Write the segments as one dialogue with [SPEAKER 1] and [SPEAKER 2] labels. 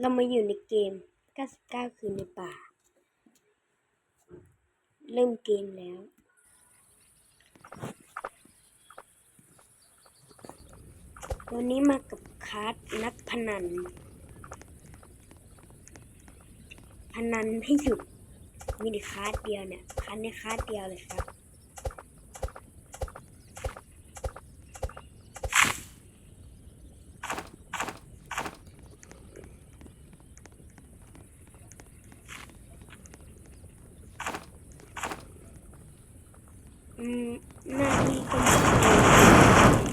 [SPEAKER 1] เรามาอยู่ในเกม 99 คืนในป่า เริ่มเกมแล้ว วันนี้มากับคาร์ดนักพนัน พนันให้หยุด มีแต่คาร์ดเดียวเนี่ยคาร์ดในคาร์ดเดียวเลยครับ หน้าที่ก็คือน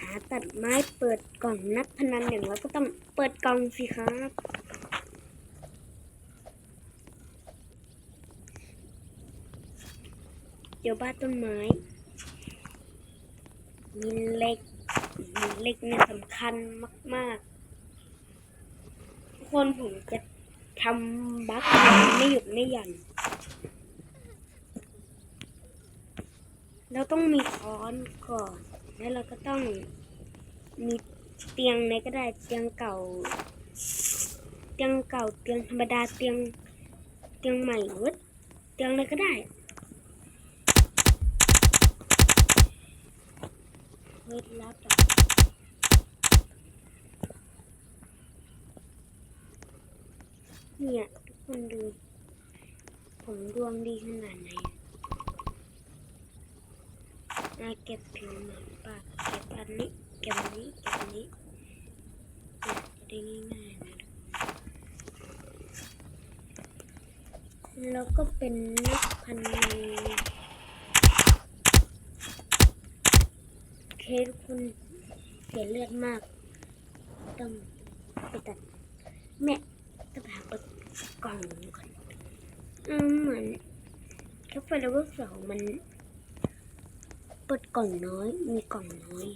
[SPEAKER 1] หาตัดไม้เปิดกล่องนักพนันอย่างน้อยก็ต้องเปิดกล่องสิครับเดี๋ยวบ้านต้นไม้มีเหล็กมีเหล็กเนี่ยสำคัญมากๆทุกคนผมจะทำบัคไม่หยุดไม่หย่อน เราต้องมีค้อนก่อน แล้วเราก็ต้องมีเตียงไหนก็ได้เตียงเก่า เตียงเก่าเตียงธรรมดาเตียงเตียงใหม่หรือเตียงอะไรก็ได้เวทลับเนี่ยทุกคนดู ผมดวงดีขนาดไหน มาเก็บผิวหนังปากเก็บอันนี้เก็บอันนี้เก็บอันนี้เก็บได้ง่ายๆนะแล้วก็เป็นนักพันนันเคทุกคนเสียเลือดมากต้องไปตัดแม่ต้องไปหาเปิดกล่องก่อนอืมเหมือนแค่ไฟเลเวลสองมัน เปิดกล่องน้อย มีกล่องน้อย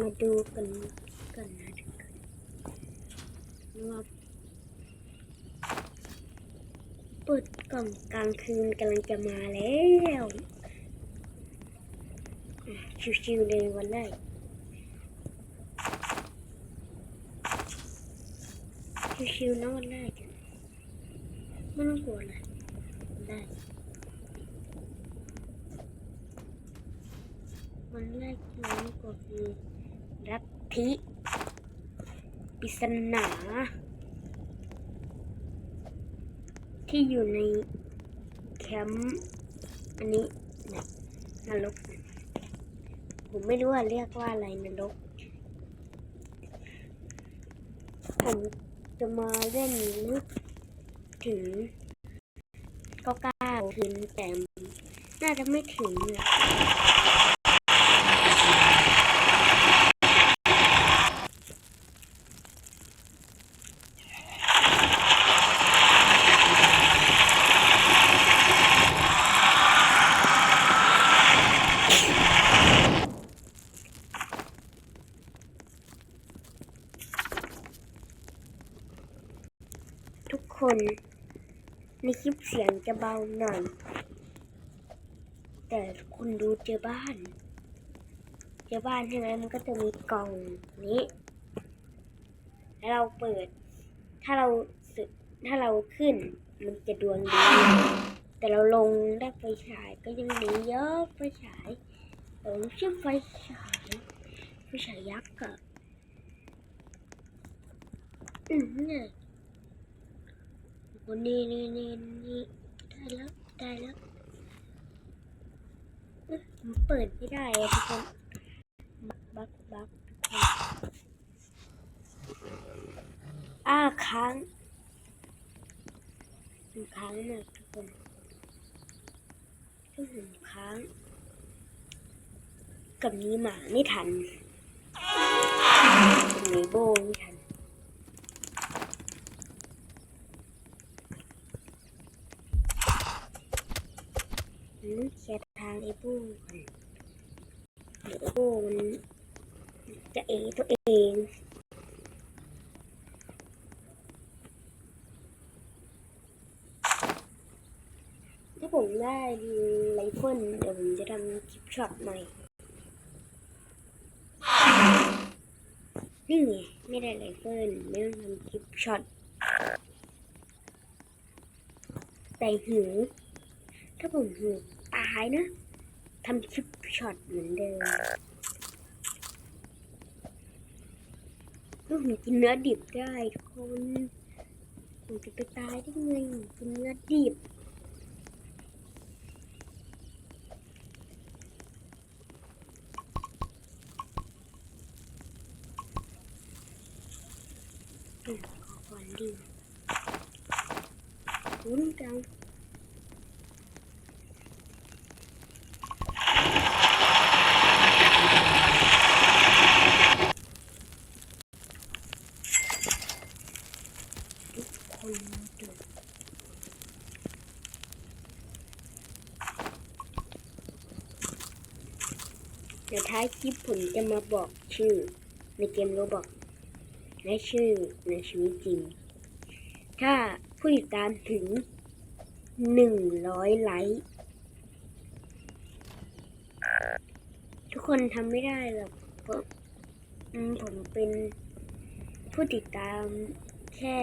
[SPEAKER 1] มาดูกันันนะว่าเปิดกล่องกลางคืนกำลังจะมาแล้วชิวๆเลยวันแรกชิวๆนะวันแรกไม่ต้องกลัวเลยวันแรกวันแรกที่เราไม่กลัวคือรัทธิป ริศนา ที่อยู่ในแคมป์อันนี้นะนรก ผมไม่รู้ว่าเรียกว่าอะไรนรก ผมจะมาเล่นนึกถึงก็กล้าถึงแต่น่าจะไม่ถึงอะกคนในคลิป เบาหน่อย แต่คุณดูเจอบ้าน เจอบ้านใช่ไหมมันก็จะมีกล่องนี้ แล้วเราเปิด ถ้าเราถ้าเราขึ้น มันจะดวงดีแต่เราลงได้ไฟฉายก็ยังดีเยอะไฟฉายแต่ไม่ใช่ไฟฉายไฟฉายยักษ์อะอืมเนี่ยวันนี้นี่นี่นี่ ได้แล้ว ได้แล้วเอ๊ะมันเปิดไม่ได้ทุกคน บักบักอ้าค้างมันค้างมากทุกคนก็เห็นค้าง กับนี้หมาไม่ทันกับนี้โบไม่ทัน ไอ้บูก่อนเดี๋ยวไอ้บูมันจะ เองถ้าผมได้ไรเฟิลเดี๋ยวผมจะทำคลิปช็อตใหม่นี่ไงไม่ได้ไรเฟิลไม่ต้องทำคลิปช็อตแต่หิว ถ้าผมหิวตายนะทำคลิปช็อตเหมือนเดิม ลูกหนูกินเนื้อดิบได้ทุกคนผมจะไปตายได้ไงกินเนื้อดิบอืมขอก่อนดีคุ้นจัง ดี๋ยวท้ายคลิปผมจะมาบอกชื่อในเกมโรบอกและชื่อในชีวิตจริง ถ้าผู้ติดตามถึงหนึ่งร้อยไลค์ทุกคนทำไม่ได้หรอกเพราะผมเป็นผู้ติดตามแค่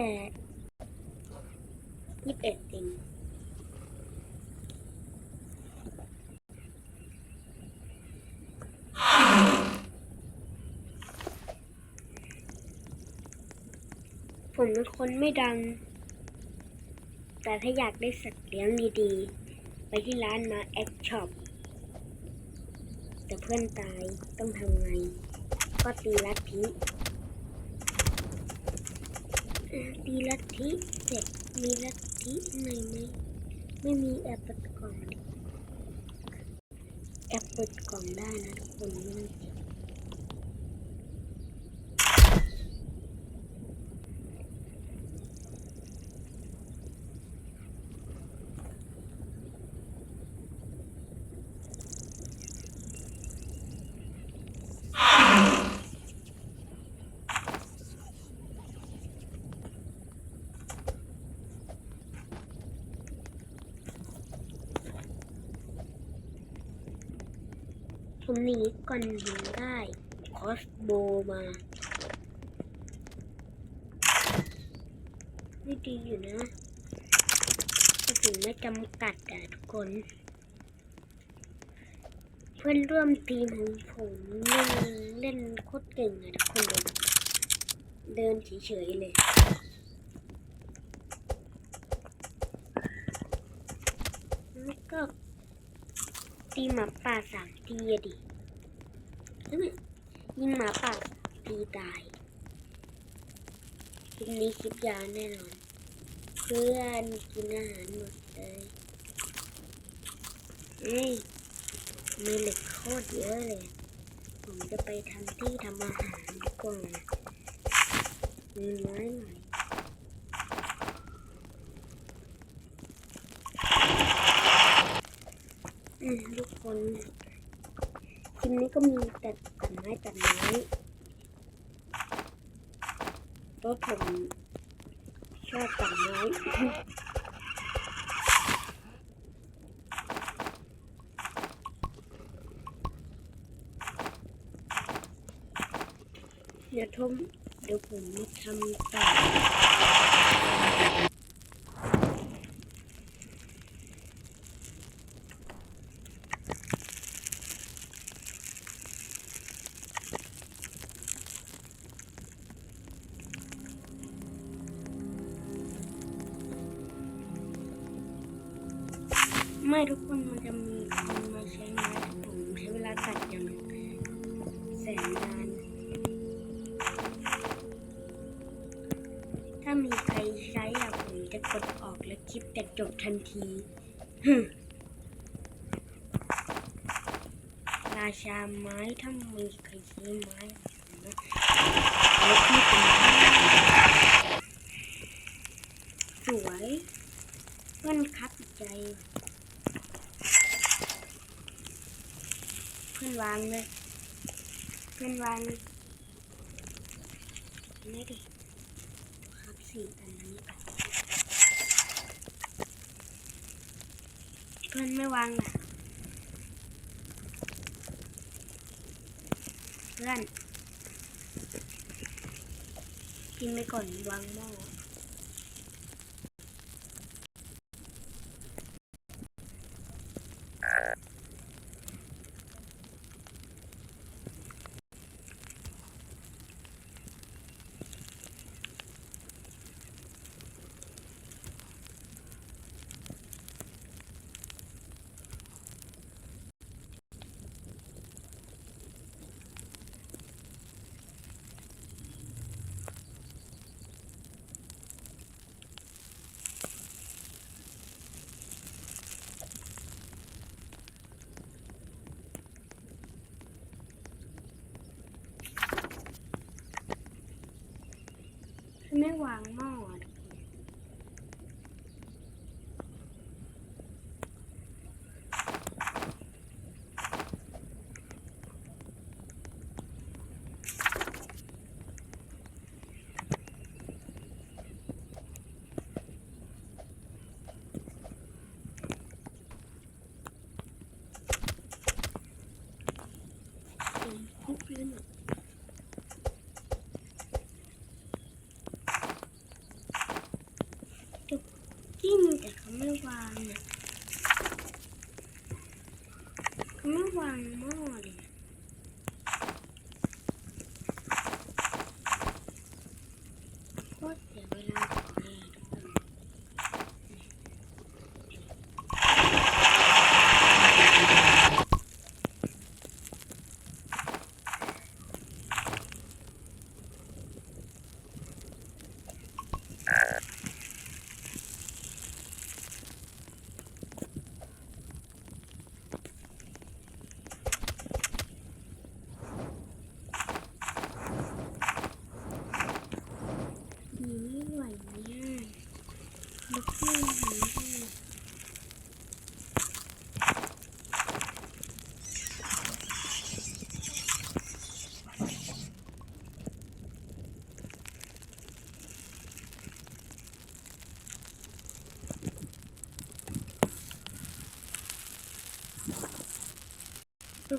[SPEAKER 1] ยี่สิบเอ็ดเอง ผมเป็นคนไม่ดัง แต่ถ้าอยากได้สัตว์เลี้ยงดีๆ ไปที่ร้านมาแอคช็อปแต่เพื่อนตายต้องทำไง ก็ตีลัทธิตีลัทธิเสร็จมีลัทธิไหนไหมไม่มีแอปเปิดกล่องแอปเปิดกล่องได้นะทุกคนไม่ต้องเก็บ นีก่อนหิวได้คอสโบมาไม่ดีอยู่นะกระสุนไม่จำกัดอะทุกคน เพื่อนร่วมทีมของผมเล่นเล่นโคตรเก่งอะทุกคนเลยเดินเฉยๆเลยแล้วก็ตีหมาป่าสามทีอะดิ ยิงหมาป่าตีตายคลิปนี้คลิปยาวแน่นอน เพื่อนกินอาหารหมดเลยเฮ้ยมีเหล็กโคตรเยอะเลย ผมจะไปทำที่ทำอาหารดีกว่ามีไม้หน่อยอืมทุกคน คลิปนี้ก็มีแต่ตัดไม้ตัดไม้เพราะผมชอบตัดไม้เดี๋ยวทมเดี๋ยวผมมาทำต่อ ไม่ทุกคนมันจะมีคนมาใช้ไม้ผมใช้เวลาตัดอย่างแสนนาน ถ้ามีใครใช้อะผมจะกดออกและคลิปแต่จบทันทีราชาไม้ถ้ามีใครซื้อไม้นะแล้วที่เป็นสวยเพื่อนคับใจ พื่อน วางเลยเพื่อนวางนี่ดิครับสี่อันนี้ก่อนเพื่อนไม่วางอะเพื่อนกินไปก่อนวางหม้อ ไม่วางหม้ออะทุกคนเป็นคุกเลยหนูจิ้ม แต่เขาไม่วางเขาไม่วางหม้อเลยโคตรเสียเวลาเลยทุกคน ดีไม่ไหวเนี่ยลุกขึ้นหนีด้วย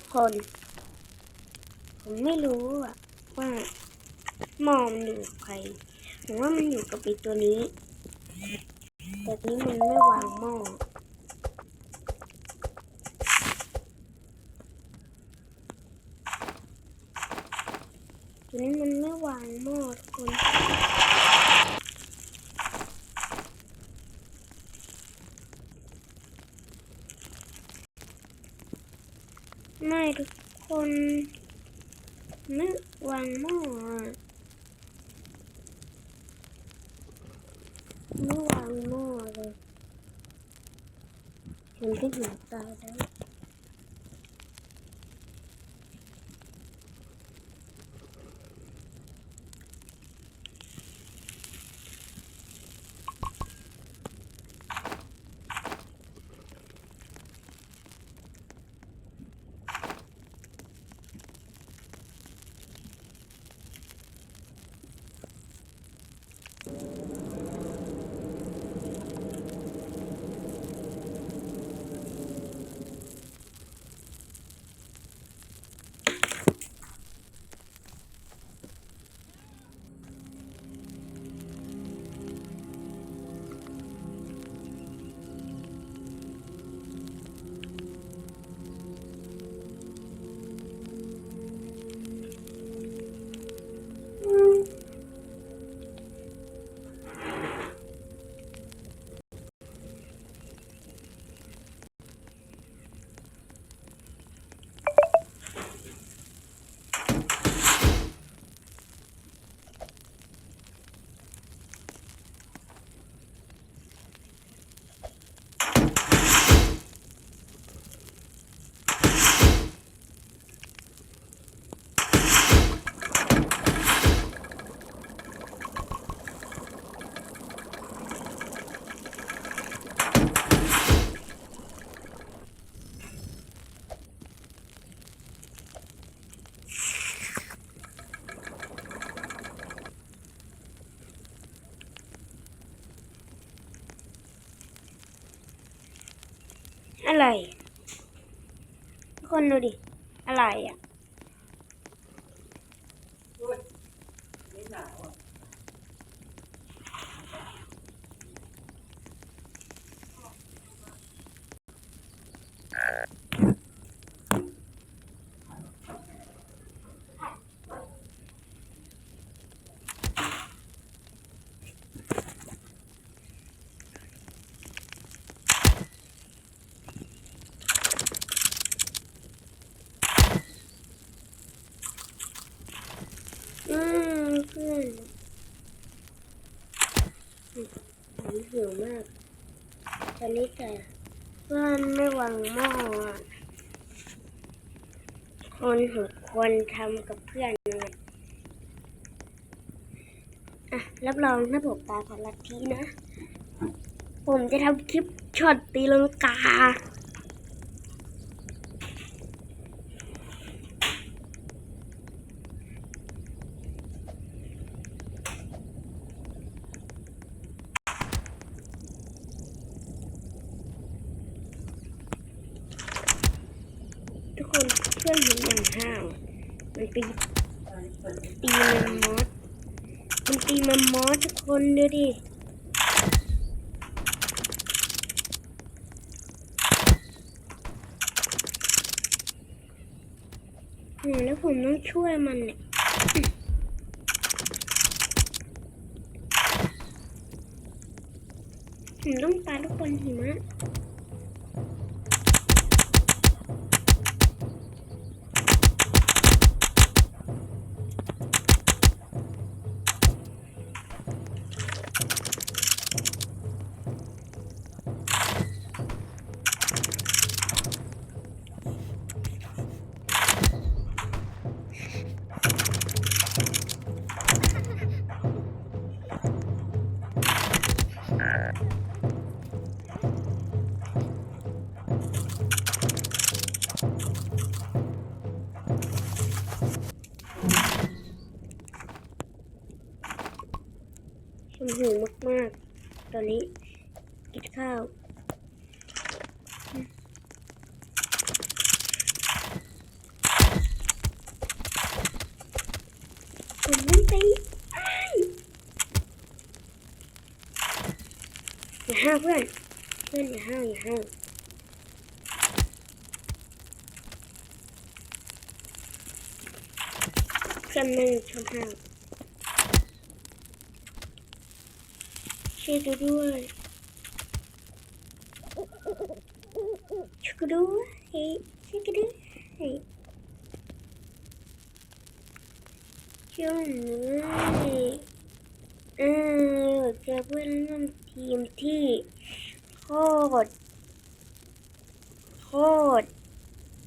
[SPEAKER 1] ทุกคน ผมไม่รู้อะว่าหมอมนอยู่กับใครผมว่ามันอยู่กับไอตัวนี้แต่นี้มันไม่วางหม้อตัวนี้มันไม่วางหม้อทุกคน ไม่ทุ กคนไม่วางหม้อนึกวางหม้อเลยมันก็หิวตายแล้ว อะไรทุกคนดูดิ อะไรอะ
[SPEAKER 2] ไม่หนาวอะ
[SPEAKER 1] อืมเพื่อนผม หิวมาก ตอนนี้แต่เพื่อนไม่วางหม้ออะคนหกคนทำกับเพื่อนเลยอะ รับรองถ้าผมตาพลัทธินะ ผมจะทำคลิปช็อตตีลังกา ทุกคนเพื่อนเห็นอย่างห้าวมันตี ตีมันมอสมันตีมันมอสทุกคนดูดิโอ้แล้วผมต้องช่วยมันเนี่ยผมต้องปาทุกคนหิมะ ผมไม่ไปอ้ายอย่าห้าวเพื่อนเพื่อนอย่าห้าวอย่าห้าว เอนไม่ชอบห้อยเออจอเพื่อนร่วมทีมที่โคตร โคตร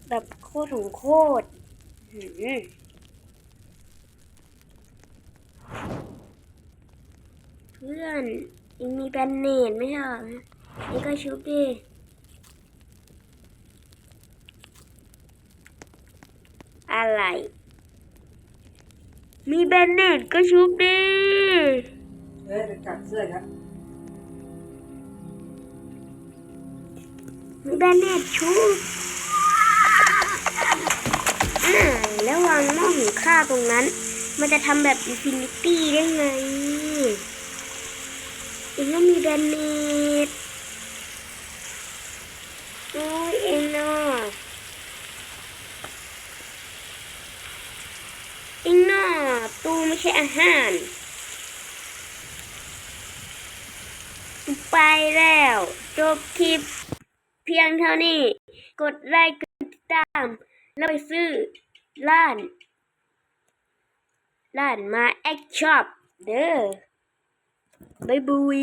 [SPEAKER 1] แบบโคตรของโคตรหืมเพื่อนยังมีแบนเนตไหมอะนี่ก็ชุบดิอะไร มีแบนเนตก็ชุบดิ
[SPEAKER 2] เฮ้ยจะกัดเสื้อครับ
[SPEAKER 1] มีแบนเนตชุบอ่าแล้ววางหม้อหุงข้าวตรงนั้น มันจะทำแบบอินฟินิตี้ได้ไงยังไม่มีแบนเนตโอ้ยเองเนาะเองเนาะตูไม่ ใช่อาหาร ไปแล้ว จบคลิป เพียงเท่านี้ กดไลค์กดติดตาม แล้วไปซื้อร้านร้านมาแอคช็อปเด้อบ๊ายบุย